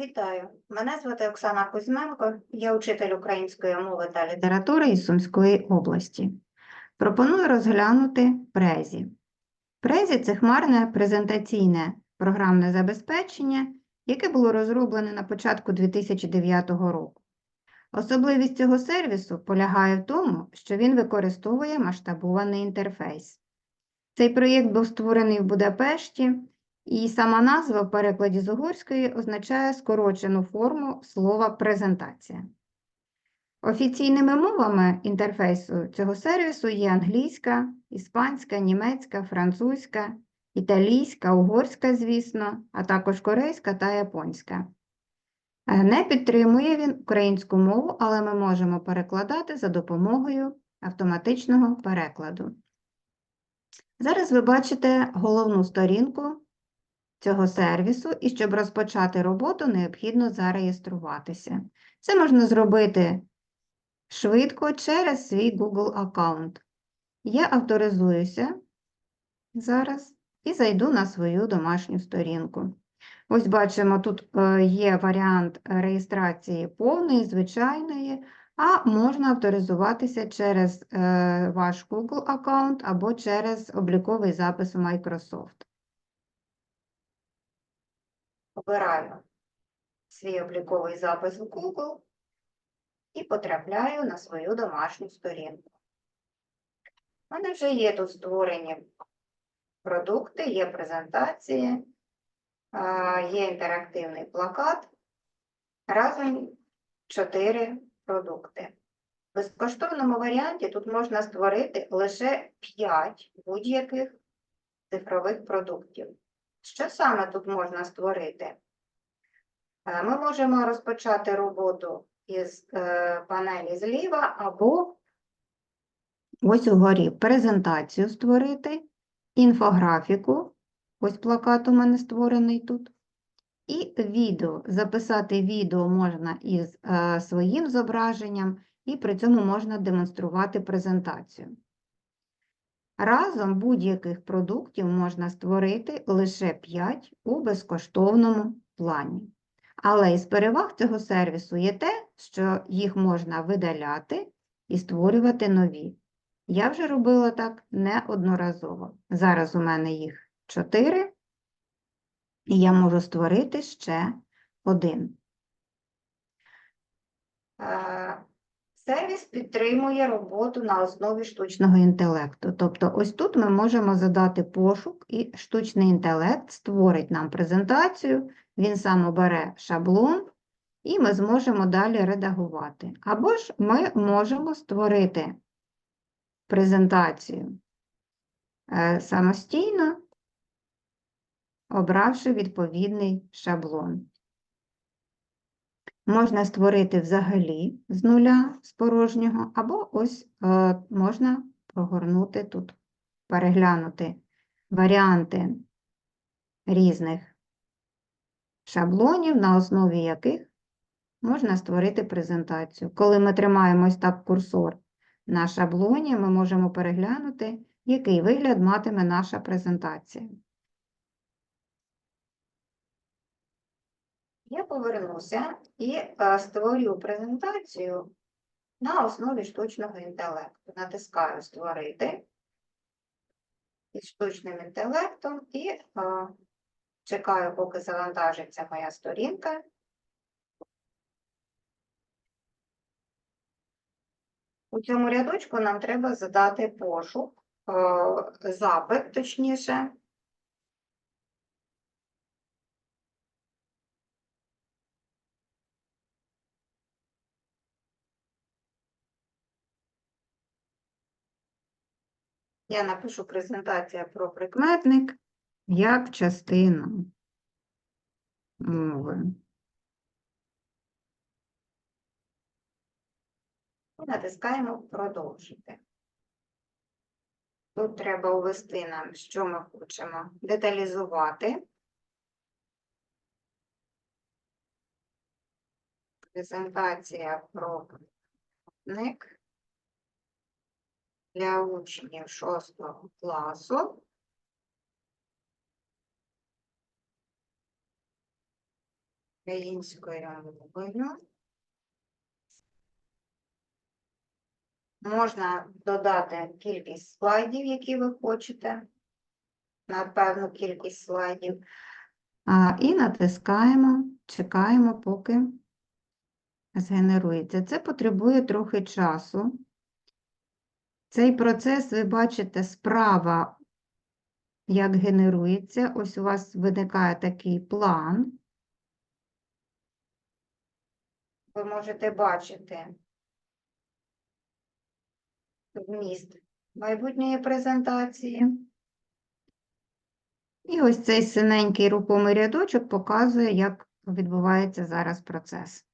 Вітаю, мене звати Оксана Кузьменко, я учитель української мови та літератури із Сумської області. Пропоную розглянути Презі. Презі це хмарне презентаційне програмне забезпечення, яке було розроблене на початку 2009 року. Особливість цього сервісу полягає в тому, що він використовує масштабований інтерфейс. Цей проєкт був створений в Будапешті, і сама назва в перекладі з угорської означає скорочену форму слова презентація. Офіційними мовами інтерфейсу цього сервісу є англійська, іспанська, німецька, французька, італійська, угорська, звісно, а також корейська та японська. Е, Не підтримує він українську мову, але ми можемо перекладати за допомогою автоматичного перекладу. Зараз ви бачите головну сторінку цього сервісу, і щоб розпочати роботу, необхідно зареєструватися. Це можна зробити швидко через свій Google аккаунт. Я авторизуюся зараз і зайду на свою домашню сторінку. Ось бачимо, тут е, є варіант реєстрації повної, звичайної, а можна авторизуватися через е, ваш Google аккаунт або через обліковий запис у Microsoft. Обираю свій обліковий запис в Google і потрапляю на свою домашню сторінку. У мене вже є тут створені продукти, є презентації, є інтерактивний плакат. Разом чотири продукти. В безкоштовному варіанті тут можна створити лише 5 будь-яких цифрових продуктів. Що саме тут можна створити? Е, Ми можемо розпочати роботу із е, панелі зліва або ось угорі презентацію створити, інфографіку, ось плакат у мене створений тут, і відео. Записати відео можна із е, своїм зображенням, і при цьому можна демонструвати презентацію. Разом будь-яких продуктів можна створити лише 5 у безкоштовному плані. Але із переваг цього сервісу є те, що їх можна видаляти і створювати нові. Я вже робила так неодноразово. Зараз у мене їх 4, і я можу створити ще один. Сервіс підтримує роботу на основі штучного інтелекту. Тобто, ось тут ми можемо задати пошук, і штучний інтелект створить нам презентацію, він сам обере шаблон, і ми зможемо далі редагувати. Або ж ми можемо створити презентацію е, самостійно, обравши відповідний шаблон. Можна створити взагалі з нуля, з порожнього, або ось е, можна прогорнути тут, переглянути варіанти різних шаблонів, на основі яких можна створити презентацію. Коли ми тримаємо ось так курсор на шаблоні, ми можемо переглянути, який вигляд матиме наша презентація. Я повернуся і е, створю презентацію на основі штучного інтелекту. Натискаю Створити із штучним інтелектом і е, чекаю, поки завантажиться моя сторінка. У цьому рядочку нам треба задати пошук, е, запит, точніше. Я напишу презентація про прикметник як частину мови. І натискаємо продовжити. Тут треба ввести нам, що ми хочемо деталізувати. Презентація про прикметник для учнів 6 класу. українською мовою. Можна додати кількість слайдів, які ви хочете, на певну кількість слайдів. А, і натискаємо, чекаємо, поки згенерується. Це потребує трохи часу. Цей процес ви бачите справа, як генерується. Ось у вас виникає такий план. Ви можете бачити вміст майбутньої презентації. І ось цей синенький рухомий рядочок показує, як відбувається зараз процес.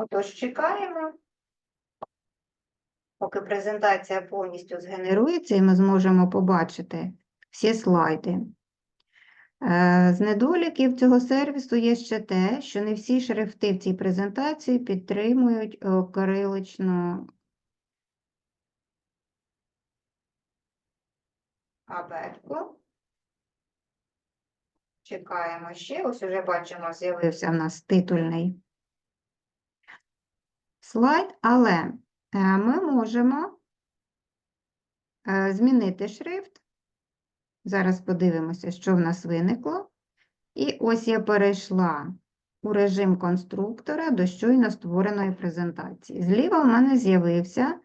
Отож, чекаємо, поки презентація повністю згенерується, і ми зможемо побачити всі слайди. Е, З недоліків цього сервісу є ще те, що не всі шрифти в цій презентації підтримують е, кириличну абетку. Чекаємо ще. Ось уже бачимо, з'явився в нас титульний слайд, але е, ми можемо е, змінити шрифт. Зараз подивимося, що в нас виникло. І ось я перейшла у режим конструктора до щойно створеної презентації. Зліва в мене з'явився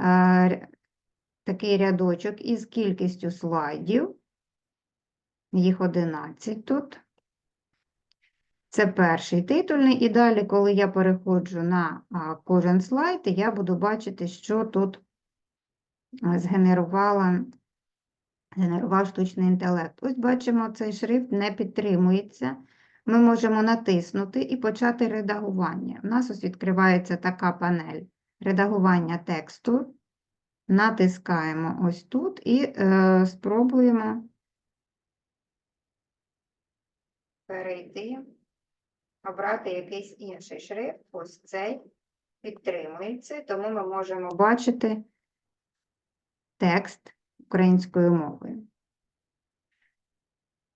е, такий рядочок із кількістю слайдів. Їх 11 тут. Це перший титульний, і далі, коли я переходжу на кожен слайд, я буду бачити, що тут а, згенерувала, згенерував штучний інтелект. Ось бачимо, цей шрифт не підтримується. Ми можемо натиснути і почати редагування. У нас ось відкривається така панель редагування тексту. Натискаємо ось тут і е, спробуємо перейти обрати якийсь інший шрифт, ось цей підтримується, тому ми можемо бачити текст українською мовою.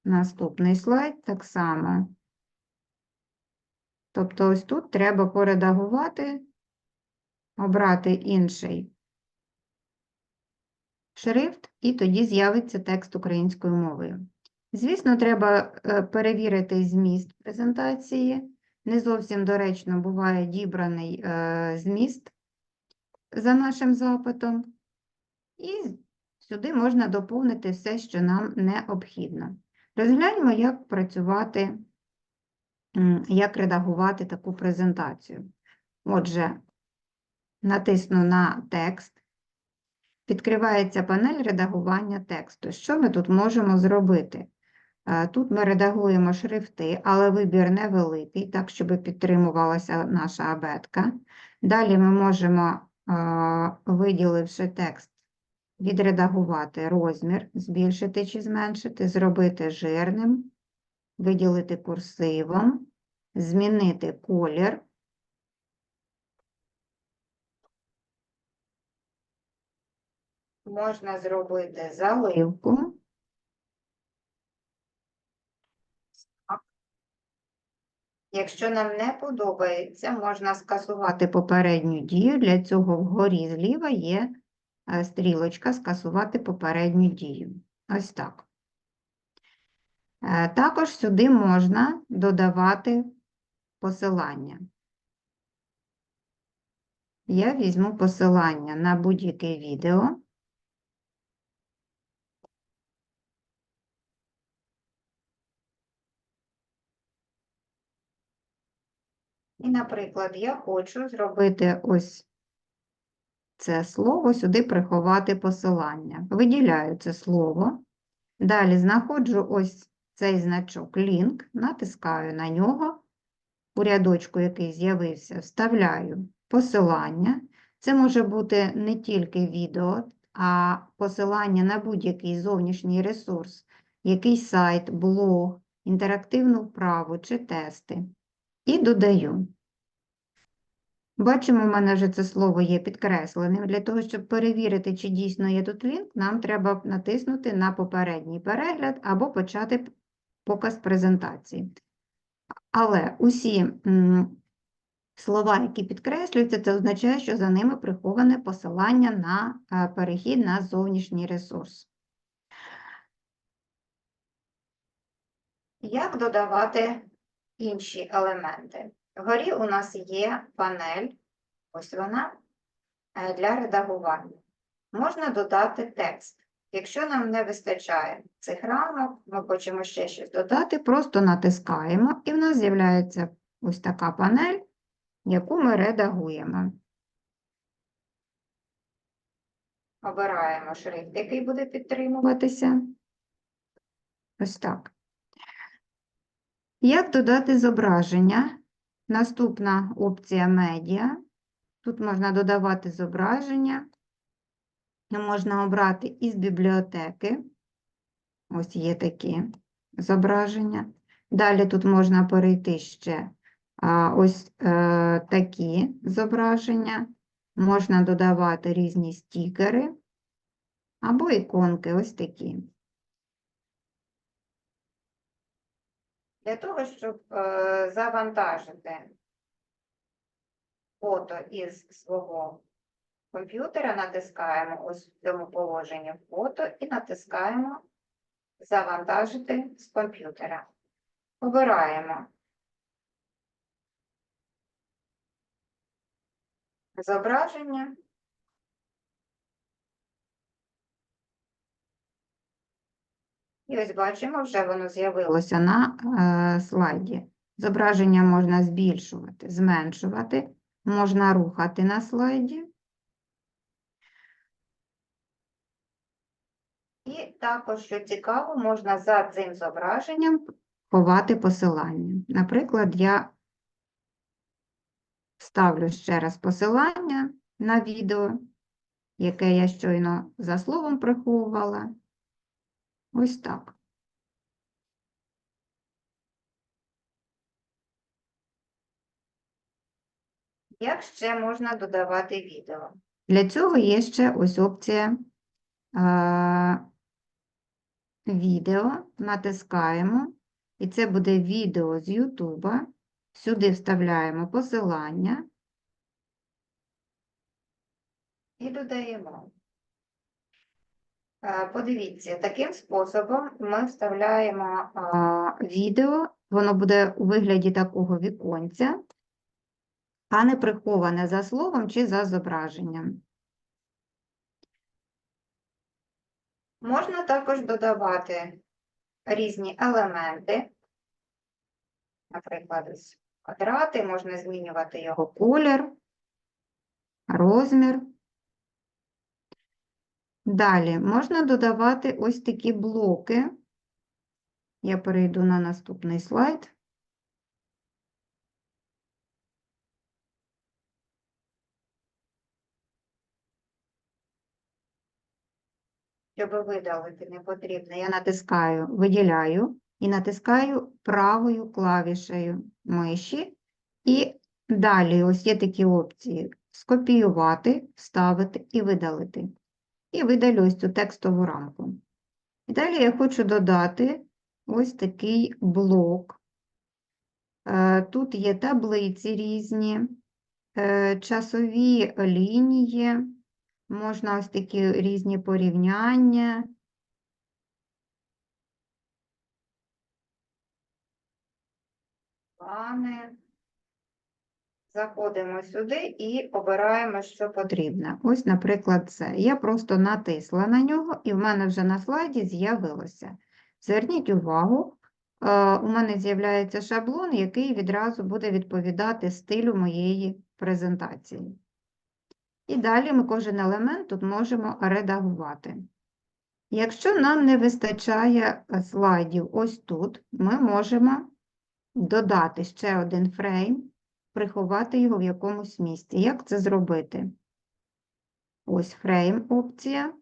Наступний слайд так само. Тобто ось тут треба поредагувати, обрати інший шрифт, і тоді з'явиться текст українською мовою. Звісно, треба е, перевірити зміст презентації. Не зовсім доречно буває дібраний е, зміст за нашим запитом. І сюди можна доповнити все, що нам необхідно. Розгляньмо, як працювати, як редагувати таку презентацію. Отже, натисну на текст. Відкривається панель редагування тексту. Що ми тут можемо зробити? Е, Тут ми редагуємо шрифти, але вибір невеликий, так, щоб підтримувалася наша абетка. Далі ми можемо, е, виділивши текст, відредагувати розмір, збільшити чи зменшити, зробити жирним, виділити курсивом, змінити колір. Можна зробити заливку. Якщо нам не подобається, можна скасувати попередню дію. Для цього вгорі зліва є е, стрілочка скасувати попередню дію. Ось так. Е, Також сюди можна додавати посилання. Я візьму посилання на будь-яке відео. І, наприклад, я хочу зробити ось це слово, сюди приховати посилання. Виділяю це слово. Далі знаходжу ось цей значок лінк, натискаю на нього. У рядочку, який з'явився, вставляю посилання. Це може бути не тільки відео, а посилання на будь-який зовнішній ресурс, якийсь сайт, блог, інтерактивну вправу чи тести. І додаю. Бачимо, у мене вже це слово є підкресленим. Для того, щоб перевірити, чи дійсно є тут лінк, нам треба натиснути на попередній перегляд або почати показ презентації. Але усі слова, які підкреслюються, це означає, що за ними приховане посилання на е, перехід на зовнішній ресурс. Як додавати інші елементи? Вгорі у нас є панель, ось вона, е, для редагування. Можна додати текст. Якщо нам не вистачає цих рамок, ми хочемо ще щось додати, просто натискаємо, і в нас з'являється ось така панель, яку ми редагуємо. Обираємо шрифт, який буде підтримуватися. Ось так. Як додати зображення? Наступна опція медіа. Тут можна додавати зображення. Можна обрати із бібліотеки. Ось є такі зображення. Далі тут можна перейти ще ось е, такі зображення. Можна додавати різні стікери або іконки, ось такі. Для того, щоб е, завантажити фото із свого комп'ютера, натискаємо ось в цьому положенні фото і натискаємо Завантажити з комп'ютера. Обираємо зображення. І ось бачимо, вже воно з'явилося на е, слайді. Зображення можна збільшувати, зменшувати, можна рухати на слайді. І також, що цікаво, можна за цим зображенням ховати посилання. Наприклад, я ставлю ще раз посилання на відео, яке я щойно за словом приховувала. Ось так. Як ще можна додавати відео? Для цього є ще ось опція а, відео, натискаємо, і це буде відео з Ютуба. Сюди вставляємо посилання і додаємо. Е, Подивіться, таким способом ми вставляємо відео, воно буде у вигляді такого віконця, а не приховане за словом чи за зображенням. Можна також додавати різні елементи, наприклад, ось квадрати, можна змінювати його колір, розмір. Далі можна додавати ось такі блоки. Я перейду на наступний слайд. Щоб видалити непотрібне, я натискаю, виділяю і натискаю правою клавішею миші. І далі ось є такі опції: скопіювати, вставити і видалити. І видалю ось цю текстову рамку. І далі я хочу додати ось такий блок. Е, Тут є таблиці різні, е, часові лінії, можна ось такі різні порівняння. Плани. Заходимо сюди і обираємо, що потрібно. Ось, наприклад, це. Я просто натисла на нього, і в мене вже на слайді з'явилося. Зверніть увагу, е, у мене з'являється шаблон, який відразу буде відповідати стилю моєї презентації. І далі ми кожен елемент тут можемо редагувати. Якщо нам не вистачає е, слайдів ось тут, ми можемо додати ще один фрейм, приховати його в якомусь місці. Як це зробити? Ось фрейм опція.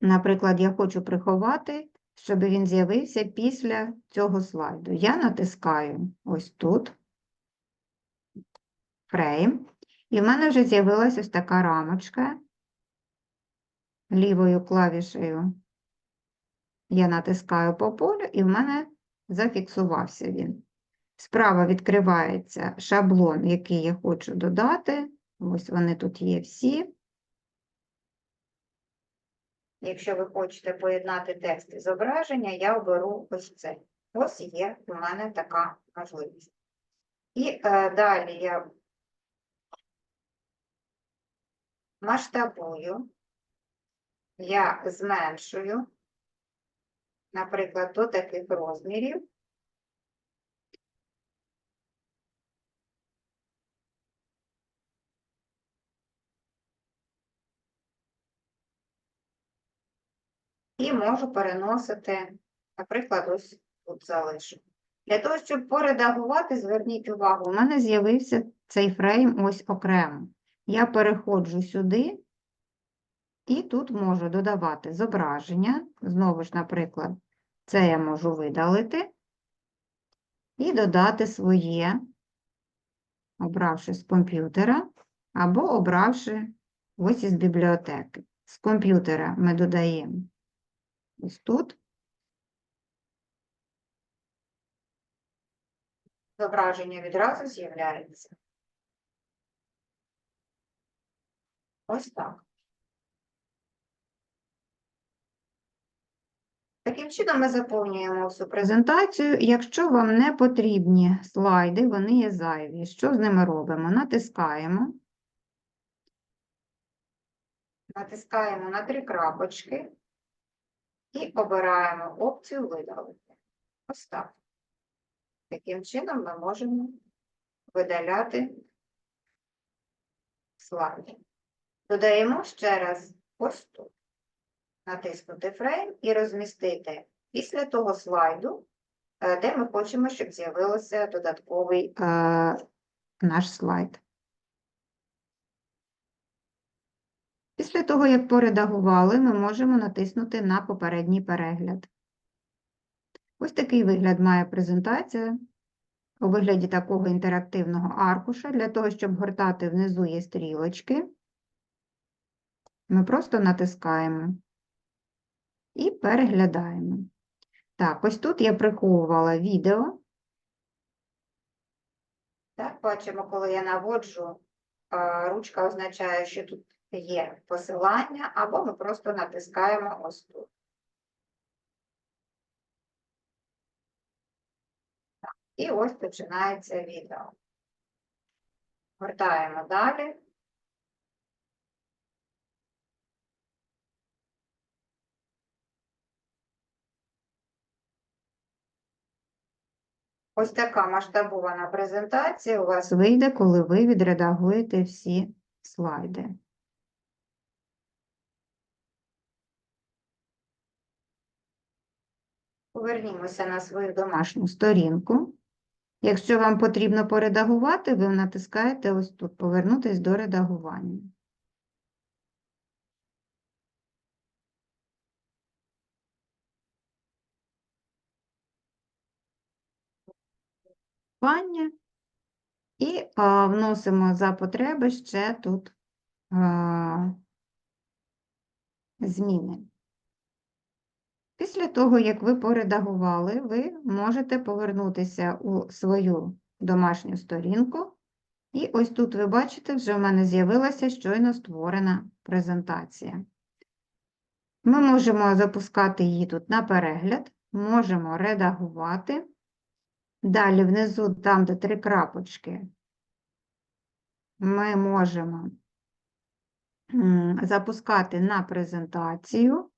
Наприклад, я хочу приховати, щоб він з'явився після цього слайду. Я натискаю ось тут фрейм, і в мене вже з'явилася ось така рамочка. Лівою клавішею я натискаю по полю, і в мене зафіксувався він. Справа відкривається шаблон, який я хочу додати. Ось вони тут є всі. Якщо ви хочете поєднати текст і зображення, я оберу ось це. Ось є у мене така можливість. І е, далі я масштабую, я зменшую, наприклад, до таких розмірів. І можу переносити, наприклад, ось тут залишу. Для того, щоб поредагувати, зверніть увагу, у мене з'явився цей фрейм ось окремо. Я переходжу сюди і тут можу додавати зображення. Знову ж, наприклад, це я можу видалити і додати своє, обравши з комп'ютера, або обравши ось із бібліотеки. З комп'ютера ми додаємо ось тут. Зображення відразу з'являється. Ось так. Таким чином ми заповнюємо всю презентацію. Якщо вам не потрібні слайди, вони є зайві. Що з ними робимо? Натискаємо. Натискаємо на три крапочки і обираємо опцію видалити. Ось так. Таким чином ми можемо видаляти слайди. Додаємо ще раз ось тут. Натиснути фрейм і розмістити після того слайду, е, де ми хочемо, щоб з'явився додатковий е, наш слайд. Після того, як поредагували, ми можемо натиснути на попередній перегляд. Ось такий вигляд має презентація у вигляді такого інтерактивного аркуша. Для того, щоб гортати внизу є стрілочки, ми просто натискаємо і переглядаємо. Так, ось тут я приховувала відео. Так, бачимо, коли я наводжу, ручка означає, що тут є посилання, або ми просто натискаємо ось тут. І ось починається відео. Гортаємо далі. Ось така масштабована презентація у вас вийде, коли ви відредагуєте всі слайди. Повернімося на свою домашню сторінку. Якщо вам потрібно поредагувати, ви натискаєте ось тут Повернутись до редагування. І а, вносимо за потреби ще тут а, зміни. Після того, як ви поредагували, ви можете повернутися у свою домашню сторінку. І ось тут ви бачите, вже в мене з'явилася щойно створена презентація. Ми можемо запускати її тут на перегляд, можемо редагувати. Далі внизу, там, де три крапочки, ми можемо запускати на презентацію.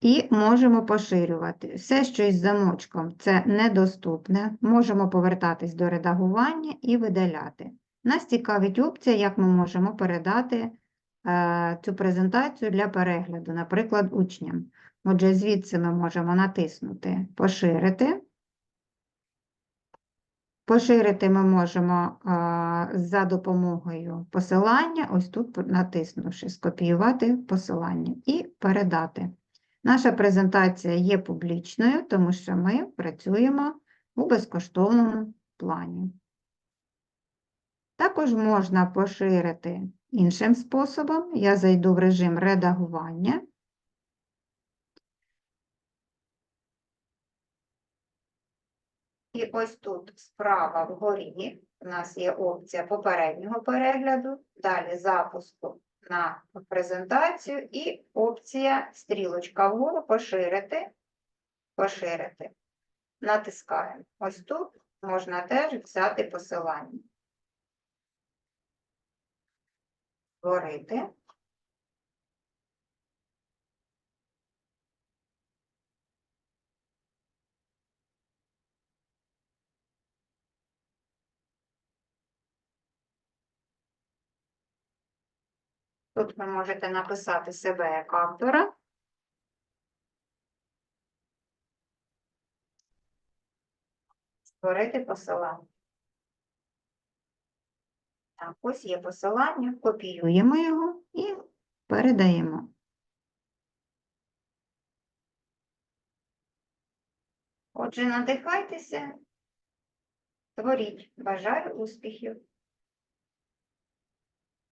І можемо поширювати. Все, що із замочком, це недоступне. Можемо повертатись до редагування і видаляти. Нас цікавить опція, як ми можемо передати е, цю презентацію для перегляду, наприклад, учням. Отже, звідси ми можемо натиснути Поширити. Поширити ми можемо е, за допомогою посилання, ось тут натиснувши Скопіювати посилання і передати. Наша презентація є публічною, тому що ми працюємо у безкоштовному плані. Також можна поширити іншим способом. Я зайду в режим редагування. І ось тут справа вгорі у нас є опція попереднього перегляду, далі запуску на презентацію і опція стрілочка вгору поширити, поширити. Натискаємо. Ось тут можна теж взяти посилання. Створити. Тут ви можете написати себе як автора. Створити посилання. Так, ось є посилання, копіюємо його і передаємо. Отже, надихайтеся, творіть. Бажаю успіхів!